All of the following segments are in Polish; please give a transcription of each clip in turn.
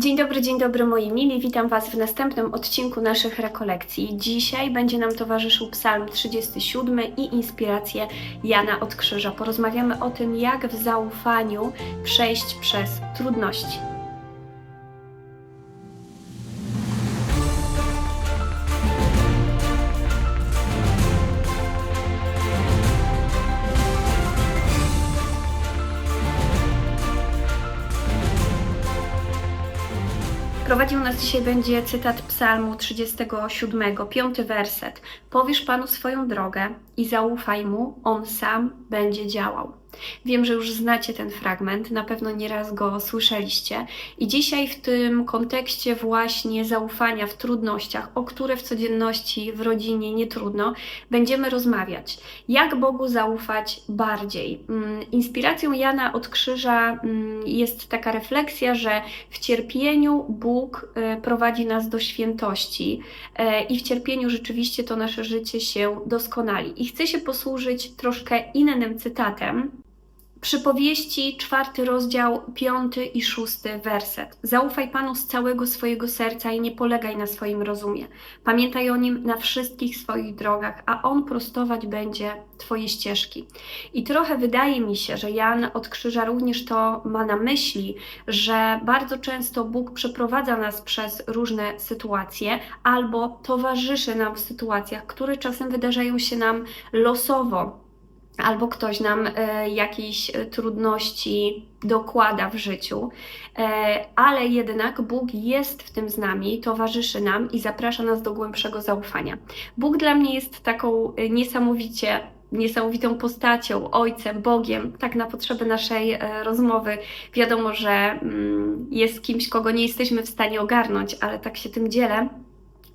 Dzień dobry, dzień dobry moi mili. Witam Was w następnym odcinku naszych rekolekcji. Dzisiaj będzie nam towarzyszył Psalm 37 i inspiracje Jana od Krzyża. Porozmawiamy o tym, jak w zaufaniu przejść przez trudności. Prowadził nas dzisiaj będzie cytat Psalmu 37, piąty werset. Powiesz Panu swoją drogę i zaufaj Mu, On sam będzie działał. Wiem, że już znacie ten fragment, na pewno nieraz go słyszeliście. I dzisiaj w tym kontekście właśnie zaufania w trudnościach, o które w codzienności w rodzinie nie trudno, będziemy rozmawiać. Jak Bogu zaufać bardziej? Mm, Inspiracją Jana od Krzyża mm, jest taka refleksja, że w cierpieniu Bóg e, prowadzi nas do świętości e, i w cierpieniu rzeczywiście to nasze życie się doskonali. I chcę się posłużyć troszkę innym cytatem, Przypowieści, czwarty rozdział, piąty i szósty werset. Zaufaj Panu z całego swojego serca i nie polegaj na swoim rozumie. Pamiętaj o Nim na wszystkich swoich drogach, a On prostować będzie Twoje ścieżki. I trochę wydaje mi się, że Jan od Krzyża również to ma na myśli, że bardzo często Bóg przeprowadza nas przez różne sytuacje albo towarzyszy nam w sytuacjach, które czasem wydarzają się nam losowo albo ktoś nam e, jakieś e, trudności dokłada w życiu, e, ale jednak Bóg jest w tym z nami, towarzyszy nam i zaprasza nas do głębszego zaufania. Bóg dla mnie jest taką e, niesamowicie niesamowitą postacią, ojcem, Bogiem, tak na potrzeby naszej e, rozmowy. Wiadomo, że mm, jest kimś, kogo nie jesteśmy w stanie ogarnąć, ale tak się tym dzielę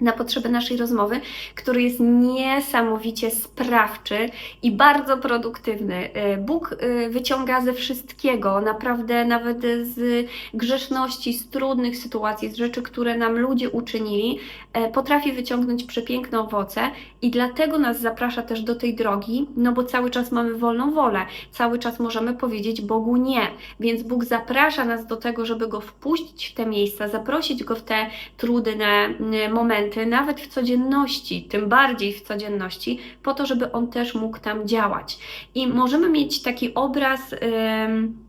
na potrzeby naszej rozmowy, który jest niesamowicie sprawczy i bardzo produktywny. Y, Bóg y, wyciąga ze wszystkiego, naprawdę nawet z grzeszności, z trudnych sytuacji, z rzeczy, które nam ludzie uczynili, e, potrafi wyciągnąć przepiękne owoce i dlatego nas zaprasza też do tej drogi, no bo cały czas mamy wolną wolę, cały czas możemy powiedzieć Bogu nie, więc Bóg zaprasza nas do tego, żeby Go wpuścić w te miejsca, zaprosić Go w te trudne y, momenty, nawet w codzienności, tym bardziej w codzienności, po to, żeby on też mógł tam działać. I możemy mieć taki obraz. Yy,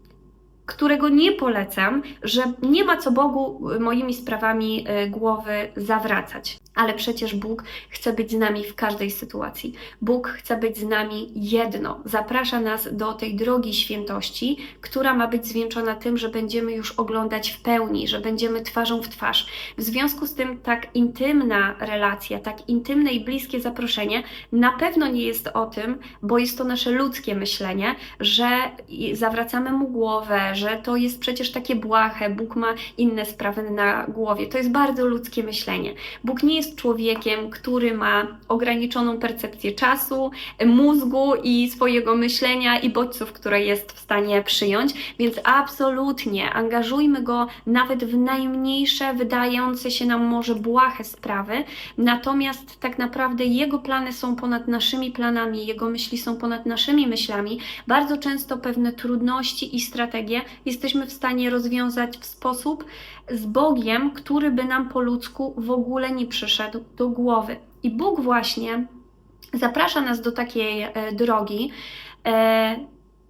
którego nie polecam, że nie ma co Bogu moimi sprawami e, głowy zawracać. Ale przecież Bóg chce być z nami w każdej sytuacji. Bóg chce być z nami jedno. Zaprasza nas do tej drogi świętości, która ma być zwieńczona tym, że będziemy już oglądać w pełni, że będziemy twarzą w twarz. W związku z tym tak intymna relacja, tak intymne i bliskie zaproszenie na pewno nie jest o tym, bo jest to nasze ludzkie myślenie, że zawracamy mu głowę, że to jest przecież takie błahe, Bóg ma inne sprawy na głowie. To jest bardzo ludzkie myślenie. Bóg nie jest człowiekiem, który ma ograniczoną percepcję czasu, mózgu i swojego myślenia i bodźców, które jest w stanie przyjąć, więc absolutnie angażujmy go nawet w najmniejsze, wydające się nam może błahe sprawy, natomiast tak naprawdę jego plany są ponad naszymi planami, jego myśli są ponad naszymi myślami. Bardzo często pewne trudności i strategie jesteśmy w stanie rozwiązać w sposób z Bogiem, który by nam po ludzku w ogóle nie przyszedł do głowy. I Bóg właśnie zaprasza nas do takiej e, drogi.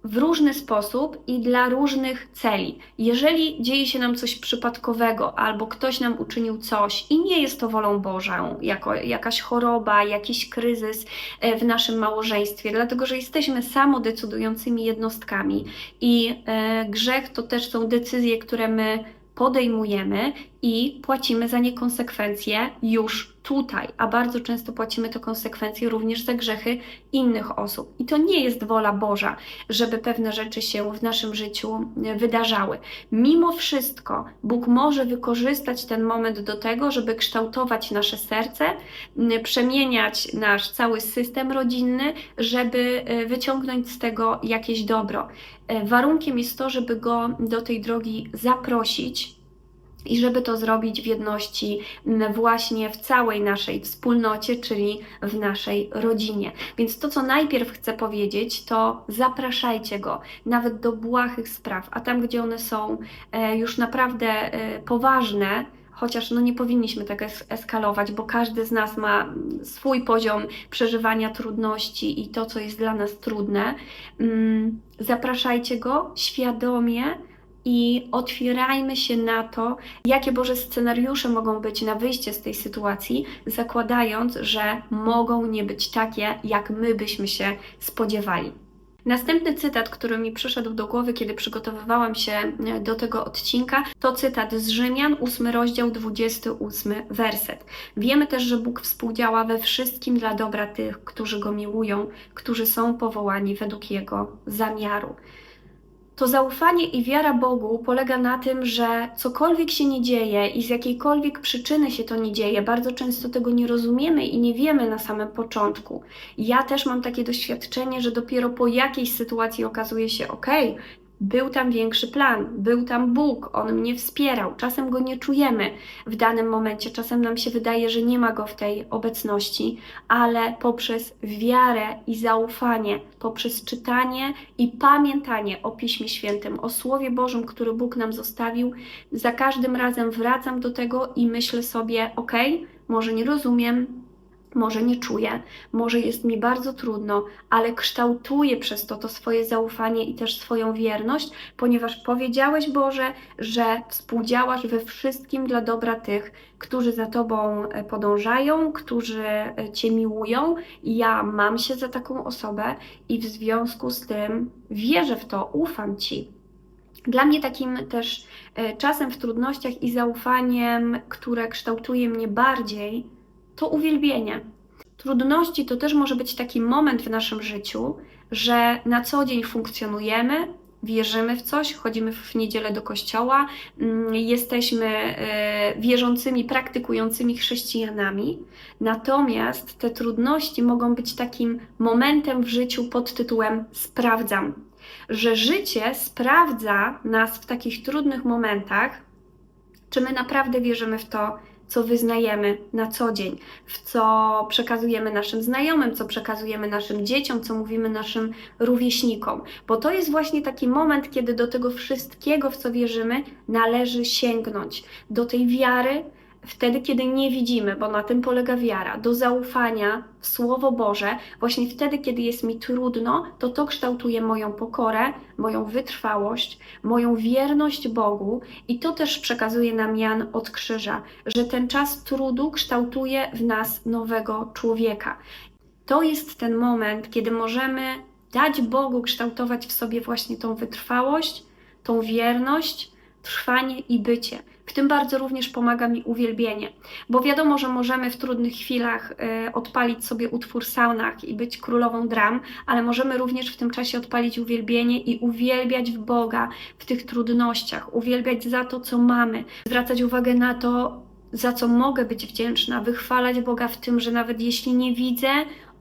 W różny sposób i dla różnych celi. Jeżeli dzieje się nam coś przypadkowego, albo ktoś nam uczynił coś i nie jest to wolą Bożą, jako jakaś choroba, jakiś kryzys e, w naszym małżeństwie, dlatego że jesteśmy samodecydującymi jednostkami i e, grzech to też są decyzje, które my podejmujemy i płacimy za nie konsekwencje już tutaj, a bardzo często płacimy to konsekwencje również za grzechy innych osób. I to nie jest wola Boża, żeby pewne rzeczy się w naszym życiu e, wydarzały. Mimo wszystko Bóg może wykorzystać ten moment do tego, żeby kształtować nasze serce, przemieniać nasz cały system rodzinny, żeby e, wyciągnąć z tego jakieś dobro. E, warunkiem jest to, żeby go do tej drogi zaprosić i żeby to zrobić w jedności właśnie w całej naszej wspólnocie, czyli w naszej rodzinie. Więc to, co najpierw chcę powiedzieć, to zapraszajcie go nawet do błahych spraw, a tam, gdzie one są e, już naprawdę e, poważne, chociaż no nie powinniśmy tak es- eskalować, bo każdy z nas ma swój poziom przeżywania trudności i to, co jest dla nas trudne. Mm, Zapraszajcie go świadomie i otwierajmy się na to, jakie Boże scenariusze mogą być na wyjście z tej sytuacji, zakładając, że mogą nie być takie, jak my byśmy się spodziewali. Następny cytat, który mi przyszedł do głowy, kiedy przygotowywałam się e, do tego odcinka, to cytat z Rzymian, 8 rozdział, 28 werset. Wiemy też, że Bóg współdziała we wszystkim dla dobra tych, którzy Go miłują, którzy są powołani według Jego zamiaru. To zaufanie i wiara Bogu polega na tym, że cokolwiek się nie dzieje i z jakiejkolwiek przyczyny się to nie dzieje, bardzo często tego nie rozumiemy i nie wiemy na samym początku. Ja też mam takie doświadczenie, że dopiero po jakiejś sytuacji okazuje się, ok, był tam większy plan, był tam Bóg, On mnie wspierał. Czasem go nie czujemy w danym momencie, czasem nam się wydaje, że nie ma go w tej obecności, ale poprzez wiarę i zaufanie, poprzez czytanie i pamiętanie o Piśmie Świętym, o Słowie Bożym, który Bóg nam zostawił, za każdym razem wracam do tego i myślę sobie, ok, może nie rozumiem, może nie czuję, może jest mi bardzo trudno, ale kształtuję przez to to swoje zaufanie i też swoją wierność, ponieważ powiedziałeś Boże, że współdziałasz we wszystkim dla dobra tych, którzy za Tobą e, podążają, którzy e, Cię miłują. I ja mam się za taką osobę i w związku z tym wierzę w to, ufam Ci. Dla mnie takim też e, czasem w trudnościach i zaufaniem, które kształtuje mnie bardziej, to uwielbienie. Trudności to też może być taki moment w naszym życiu, że na co dzień funkcjonujemy, wierzymy w coś, chodzimy w niedzielę do kościoła, mm, jesteśmy e, wierzącymi, praktykującymi chrześcijanami. Natomiast te trudności mogą być takim momentem w życiu pod tytułem sprawdzam. Że życie sprawdza nas w takich trudnych momentach, czy my naprawdę wierzymy w to, co wyznajemy na co dzień, w co przekazujemy naszym znajomym, co przekazujemy naszym dzieciom, co mówimy naszym rówieśnikom. Bo to jest właśnie taki moment, kiedy do tego wszystkiego, w co wierzymy, należy sięgnąć. Do tej wiary, wtedy, kiedy nie widzimy, bo na tym polega wiara, do zaufania w Słowo Boże, właśnie wtedy, kiedy jest mi trudno, to to kształtuje moją pokorę, moją wytrwałość, moją wierność Bogu i to też przekazuje nam Jan od krzyża, że ten czas trudu kształtuje w nas nowego człowieka. To jest ten moment, kiedy możemy dać Bogu kształtować w sobie właśnie tą wytrwałość, tą wierność, trwanie i bycie. W tym bardzo również pomaga mi uwielbienie, bo wiadomo, że możemy w trudnych chwilach y, odpalić sobie utwór saunach i być królową dram, ale możemy również w tym czasie odpalić uwielbienie i uwielbiać w Boga w tych trudnościach, uwielbiać za to, co mamy, zwracać uwagę na to, za co mogę być wdzięczna, wychwalać Boga w tym, że nawet jeśli nie widzę,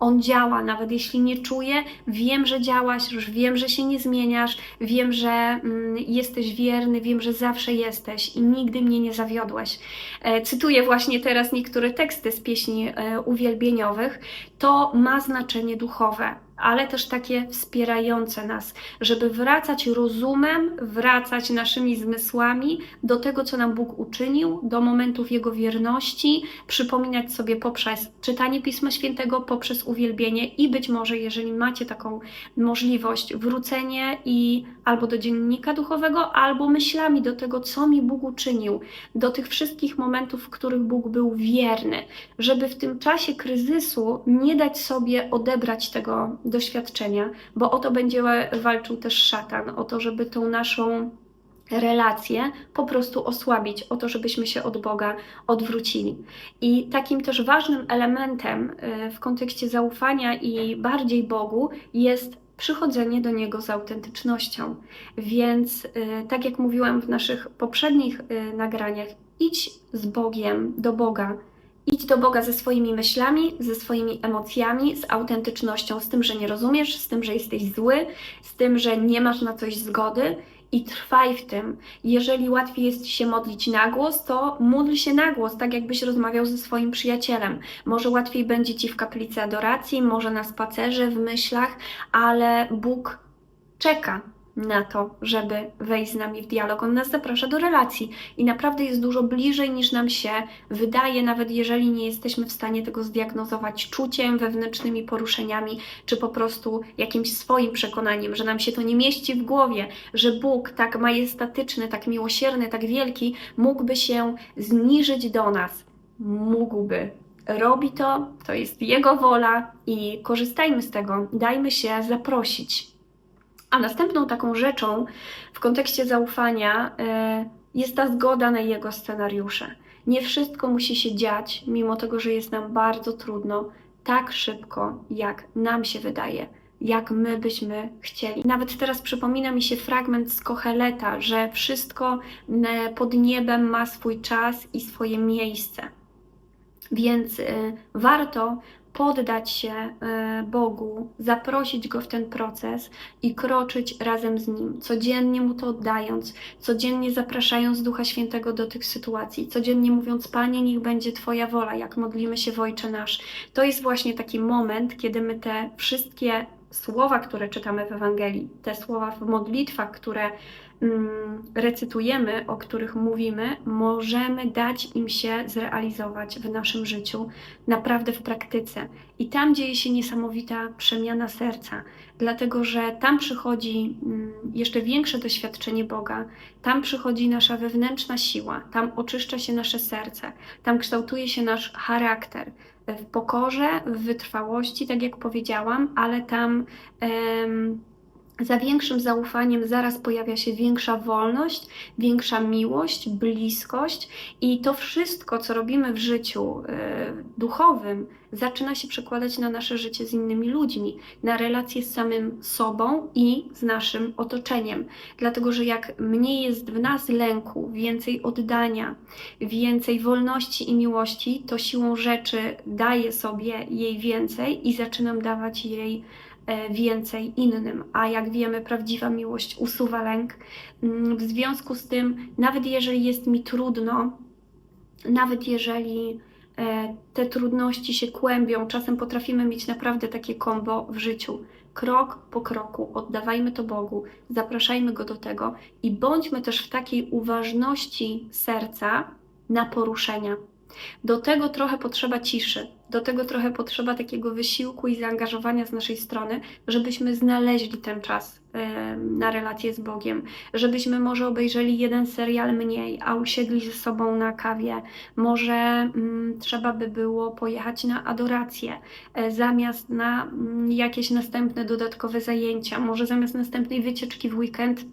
on działa, nawet jeśli nie czuję, wiem, że działasz, już wiem, że się nie zmieniasz, wiem, że mm, jesteś wierny, wiem, że zawsze jesteś i nigdy mnie nie zawiodłeś. E, cytuję właśnie teraz niektóre teksty z pieśni e, uwielbieniowych. To ma znaczenie duchowe ale też takie wspierające nas, żeby wracać rozumem, wracać naszymi zmysłami do tego, co nam Bóg uczynił, do momentów Jego wierności, przypominać sobie poprzez czytanie Pisma Świętego, poprzez uwielbienie i być może, jeżeli macie taką możliwość, wrócenie i albo do dziennika duchowego, albo myślami do tego, co mi Bóg uczynił, do tych wszystkich momentów, w których Bóg był wierny, żeby w tym czasie kryzysu nie dać sobie odebrać tego doświadczenia, bo o to będzie walczył też szatan, o to, żeby tą naszą relacje po prostu osłabić, o to, żebyśmy się od Boga odwrócili. I takim też ważnym elementem y, w kontekście zaufania i bardziej Bogu jest przychodzenie do Niego z autentycznością. Więc, y, tak jak mówiłam w naszych poprzednich y, nagraniach, idź z Bogiem do Boga Idź do Boga ze swoimi myślami, ze swoimi emocjami, z autentycznością, z tym, że nie rozumiesz, z tym, że jesteś zły, z tym, że nie masz na coś zgody i trwaj w tym. Jeżeli łatwiej jest się modlić na głos, to módl się na głos, tak jakbyś rozmawiał ze swoim przyjacielem. Może łatwiej będzie ci w kaplicy adoracji, może na spacerze, w myślach, ale Bóg czeka na to, żeby wejść z nami w dialog. On nas zaprasza do relacji i naprawdę jest dużo bliżej niż nam się wydaje, nawet jeżeli nie jesteśmy w stanie tego zdiagnozować czuciem, wewnętrznymi poruszeniami, czy po prostu jakimś swoim przekonaniem, że nam się to nie mieści w głowie, że Bóg tak majestatyczny, tak miłosierny, tak wielki mógłby się zniżyć do nas. Mógłby. Robi to, to jest Jego wola i korzystajmy z tego, dajmy się zaprosić. A następną taką rzeczą w kontekście zaufania e, jest ta zgoda na jego scenariusze. Nie wszystko musi się dziać, mimo tego, że jest nam bardzo trudno, tak szybko, jak nam się wydaje, jak my byśmy chcieli. Nawet teraz przypomina mi się fragment z Kocheleta, że wszystko e, pod niebem ma swój czas i swoje miejsce. Więc y, warto poddać się y, Bogu, zaprosić Go w ten proces i kroczyć razem z Nim, codziennie Mu to oddając, codziennie zapraszając Ducha Świętego do tych sytuacji, codziennie mówiąc, Panie, niech będzie Twoja wola, jak modlimy się w Ojcze Nasz. To jest właśnie taki moment, kiedy my te wszystkie słowa, które czytamy w Ewangelii, te słowa w modlitwach, które recytujemy, o których mówimy, możemy dać im się zrealizować w naszym życiu, naprawdę w praktyce. I tam dzieje się niesamowita przemiana serca, dlatego że tam przychodzi mm, jeszcze większe doświadczenie Boga, tam przychodzi nasza wewnętrzna siła, tam oczyszcza się nasze serce, tam kształtuje się nasz charakter w pokorze, w wytrwałości, tak jak powiedziałam, ale tam. Za większym zaufaniem zaraz pojawia się większa wolność, większa miłość, bliskość i to wszystko, co robimy w życiu y, duchowym, zaczyna się przekładać na nasze życie z innymi ludźmi, na relacje z samym sobą i z naszym otoczeniem. Dlatego, że jak mniej jest w nas lęku, więcej oddania, więcej wolności i miłości, to siłą rzeczy daję sobie jej więcej i zaczynam dawać jej więcej innym. A jak wiemy, prawdziwa miłość usuwa lęk. Mm, w związku z tym, nawet jeżeli jest mi trudno, nawet jeżeli e, te trudności się kłębią, czasem potrafimy mieć naprawdę takie kombo w życiu. Krok po kroku oddawajmy to Bogu, zapraszajmy Go do tego i bądźmy też w takiej uważności serca na poruszenia. Do tego trochę potrzeba ciszy, do tego trochę potrzeba takiego wysiłku i zaangażowania z naszej strony, żebyśmy znaleźli ten czas na relację z Bogiem, żebyśmy może obejrzeli jeden serial mniej, a usiedli ze sobą na kawie. Może mm, trzeba by było pojechać na adorację e, zamiast na mm, jakieś następne dodatkowe zajęcia, może zamiast następnej wycieczki w weekend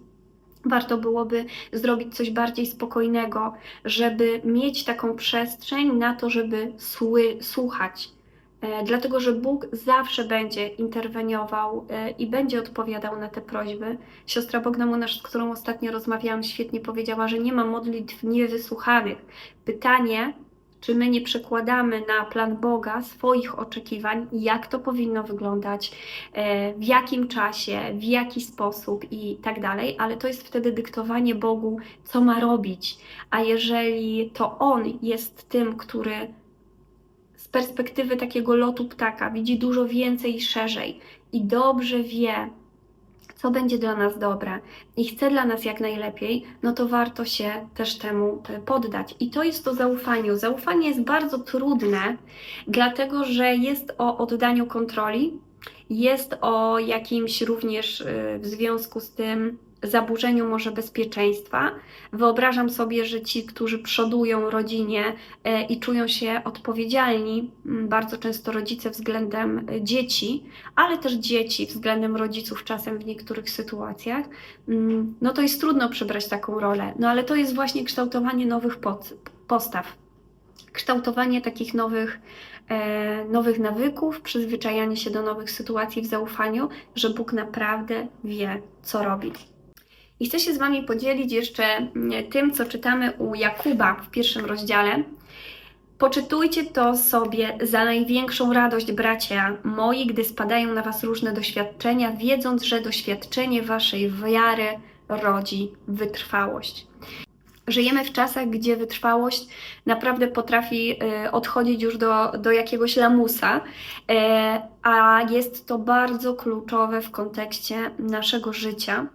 warto byłoby zrobić coś bardziej spokojnego, żeby mieć taką przestrzeń na to, żeby sły, słuchać. E, dlatego, że Bóg zawsze będzie interweniował e, i będzie odpowiadał na te prośby. Siostra Bogdamonasz, z którą ostatnio rozmawiałam, świetnie powiedziała, że nie ma modlitw niewysłuchanych. Pytanie, czy my nie przekładamy na plan Boga swoich oczekiwań, jak to powinno wyglądać, e, w jakim czasie, w jaki sposób i tak dalej, ale to jest wtedy dyktowanie Bogu, co ma robić. A jeżeli to On jest tym, który z perspektywy takiego lotu ptaka widzi dużo więcej i szerzej i dobrze wie, co będzie dla nas dobre i chce dla nas jak najlepiej, no to warto się też temu e, poddać. I to jest to zaufanie. Zaufanie jest bardzo trudne, dlatego że jest o oddaniu kontroli, jest o jakimś również e, w związku z tym zaburzeniu może bezpieczeństwa. Wyobrażam sobie, że ci, którzy przodują rodzinie e, i czują się odpowiedzialni, bardzo często rodzice względem e, dzieci, ale też dzieci względem rodziców czasem w niektórych sytuacjach, no to jest trudno przybrać taką rolę. No ale to jest właśnie kształtowanie nowych postaw, kształtowanie takich nowych e, nowych nawyków, przyzwyczajanie się do nowych sytuacji w zaufaniu, że Bóg naprawdę wie, co robi. I chcę się z Wami podzielić jeszcze mm, tym, co czytamy u Jakuba w pierwszym rozdziale. Poczytujcie to sobie za największą radość, bracia moi, gdy spadają na Was różne doświadczenia, wiedząc, że doświadczenie Waszej wiary rodzi wytrwałość. Żyjemy w czasach, gdzie wytrwałość naprawdę potrafi y, odchodzić już do, do jakiegoś lamusa, y, a jest to bardzo kluczowe w kontekście naszego życia,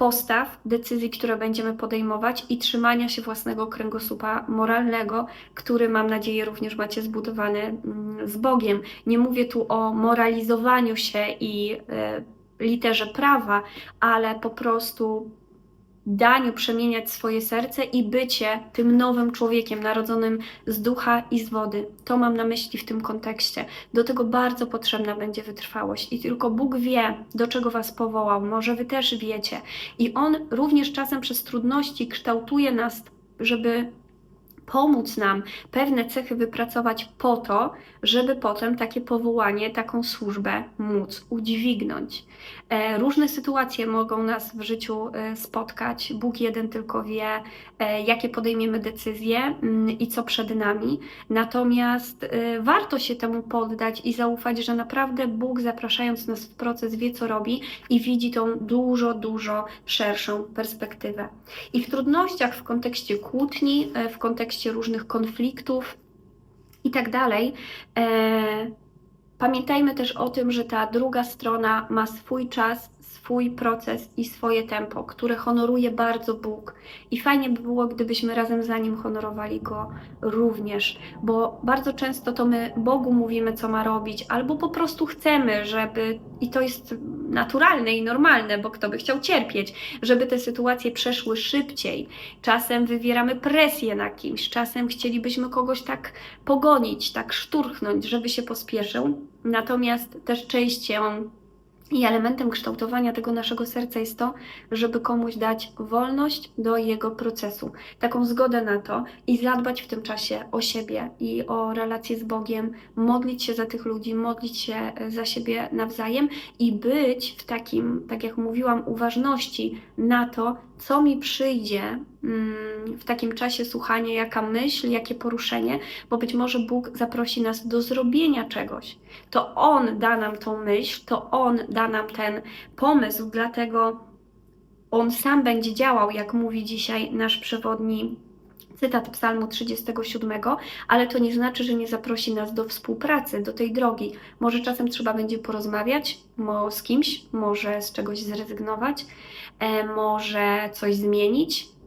postaw, decyzji, które będziemy podejmować i trzymania się własnego kręgosłupa moralnego, który mam nadzieję również macie zbudowany mm, z Bogiem. Nie mówię tu o moralizowaniu się i y, literze prawa, ale po prostu daniu przemieniać swoje serce i bycie tym nowym człowiekiem narodzonym z ducha i z wody. To mam na myśli w tym kontekście. Do tego bardzo potrzebna będzie wytrwałość i tylko Bóg wie, do czego Was powołał. Może Wy też wiecie. I On również czasem przez trudności kształtuje nas, żeby pomóc nam pewne cechy wypracować po to, żeby potem takie powołanie, taką służbę móc udźwignąć. E, różne sytuacje mogą nas w życiu e, spotkać. Bóg jeden tylko wie, e, jakie podejmiemy decyzje mm, i co przed nami. Natomiast warto się temu poddać i zaufać, że naprawdę Bóg, zapraszając nas w proces, wie, co robi i widzi tą dużo, dużo szerszą perspektywę. I w trudnościach, w kontekście kłótni, w kontekście różnych konfliktów i tak dalej, Pamiętajmy też o tym, że ta druga strona ma swój czas, swój proces i swoje tempo, które honoruje bardzo Bóg. I fajnie by było, gdybyśmy razem za nim honorowali go również, bo bardzo często to my Bogu mówimy, co ma robić, albo po prostu chcemy, żeby, i to jest naturalne i normalne, bo kto by chciał cierpieć, żeby te sytuacje przeszły szybciej. Czasem wywieramy presję na kimś, czasem chcielibyśmy kogoś tak pogonić, tak szturchnąć, żeby się pospieszył. Natomiast też częścią i elementem kształtowania tego naszego serca jest to, żeby komuś dać wolność do jego procesu, taką zgodę na to i zadbać w tym czasie o siebie i o relacje z Bogiem, modlić się za tych ludzi, modlić się e, za siebie nawzajem i być w takim, tak jak mówiłam, uważności na to, co mi przyjdzie w takim czasie słuchania, jaka myśl, jakie poruszenie, bo być może Bóg zaprosi nas do zrobienia czegoś. To On da nam tą myśl, to On da nam ten pomysł, dlatego On sam będzie działał, jak mówi dzisiaj nasz przewodni cytat Psalmu 37, ale to nie znaczy, że nie zaprosi nas do współpracy, do tej drogi. Może czasem trzeba będzie porozmawiać z kimś, może z czegoś zrezygnować, e, może coś zmienić, mm,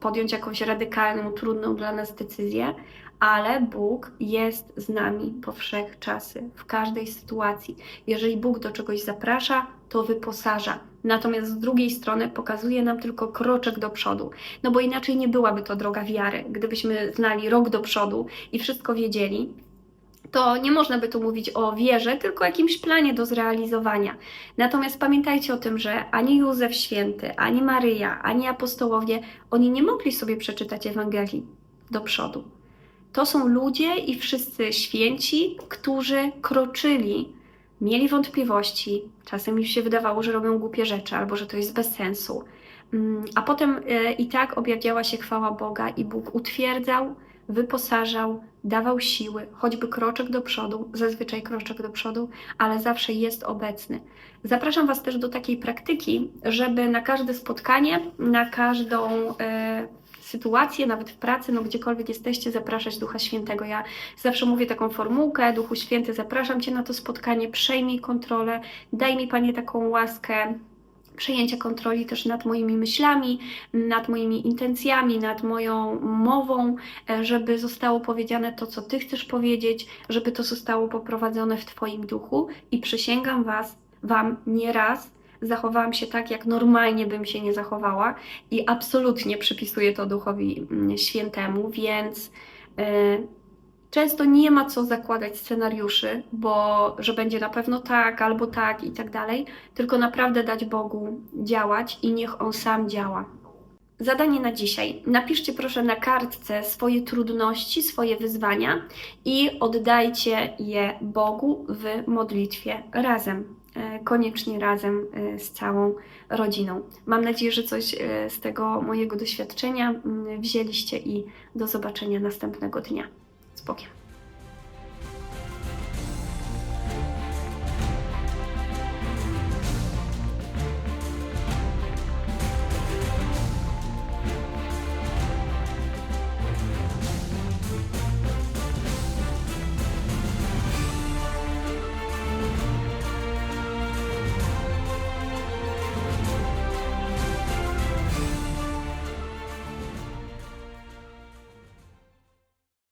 podjąć jakąś radykalną, trudną dla nas decyzję, ale Bóg jest z nami po wszechczasy, w każdej sytuacji. Jeżeli Bóg do czegoś zaprasza, to wyposaża. Natomiast z drugiej strony pokazuje nam tylko kroczek do przodu, no bo inaczej nie byłaby to droga wiary. Gdybyśmy znali rok do przodu i wszystko wiedzieli, to nie można by tu mówić o wierze, tylko jakimś planie do zrealizowania. Natomiast pamiętajcie o tym, że ani Józef Święty, ani Maryja, ani apostołowie, oni nie mogli sobie przeczytać Ewangelii do przodu. To są ludzie i wszyscy święci, którzy kroczyli, mieli wątpliwości, czasem im się wydawało, że robią głupie rzeczy albo że to jest bez sensu. Mm, a potem e, i tak objawiała się chwała Boga i Bóg utwierdzał, wyposażał, dawał siły, choćby kroczek do przodu, zazwyczaj kroczek do przodu, ale zawsze jest obecny. Zapraszam Was też do takiej praktyki, żeby na każde spotkanie, na każdą. Yy, sytuacje, nawet w pracy, no gdziekolwiek jesteście, zapraszać Ducha Świętego. Ja zawsze mówię taką formułkę, Duchu Święty, zapraszam Cię na to spotkanie, przejmij kontrolę, daj mi Panie taką łaskę, przejęcia kontroli też nad moimi myślami, nad moimi intencjami, nad moją mową, e, żeby zostało powiedziane to, co Ty chcesz powiedzieć, żeby to zostało poprowadzone w Twoim duchu. I przysięgam Was, Wam nieraz, zachowałam się tak, jak normalnie bym się nie zachowała i absolutnie przypisuję to Duchowi mm, Świętemu, więc yy, często nie ma co zakładać scenariuszy, bo że będzie na pewno tak albo tak i tak dalej, tylko naprawdę dać Bogu działać i niech On sam działa. Zadanie na dzisiaj. Napiszcie proszę na kartce swoje trudności, swoje wyzwania i oddajcie je Bogu w modlitwie razem. E, koniecznie razem e, z całą rodziną. Mam nadzieję, że coś e, z tego mojego doświadczenia mm, wzięliście i do zobaczenia następnego dnia. Z Bogiem.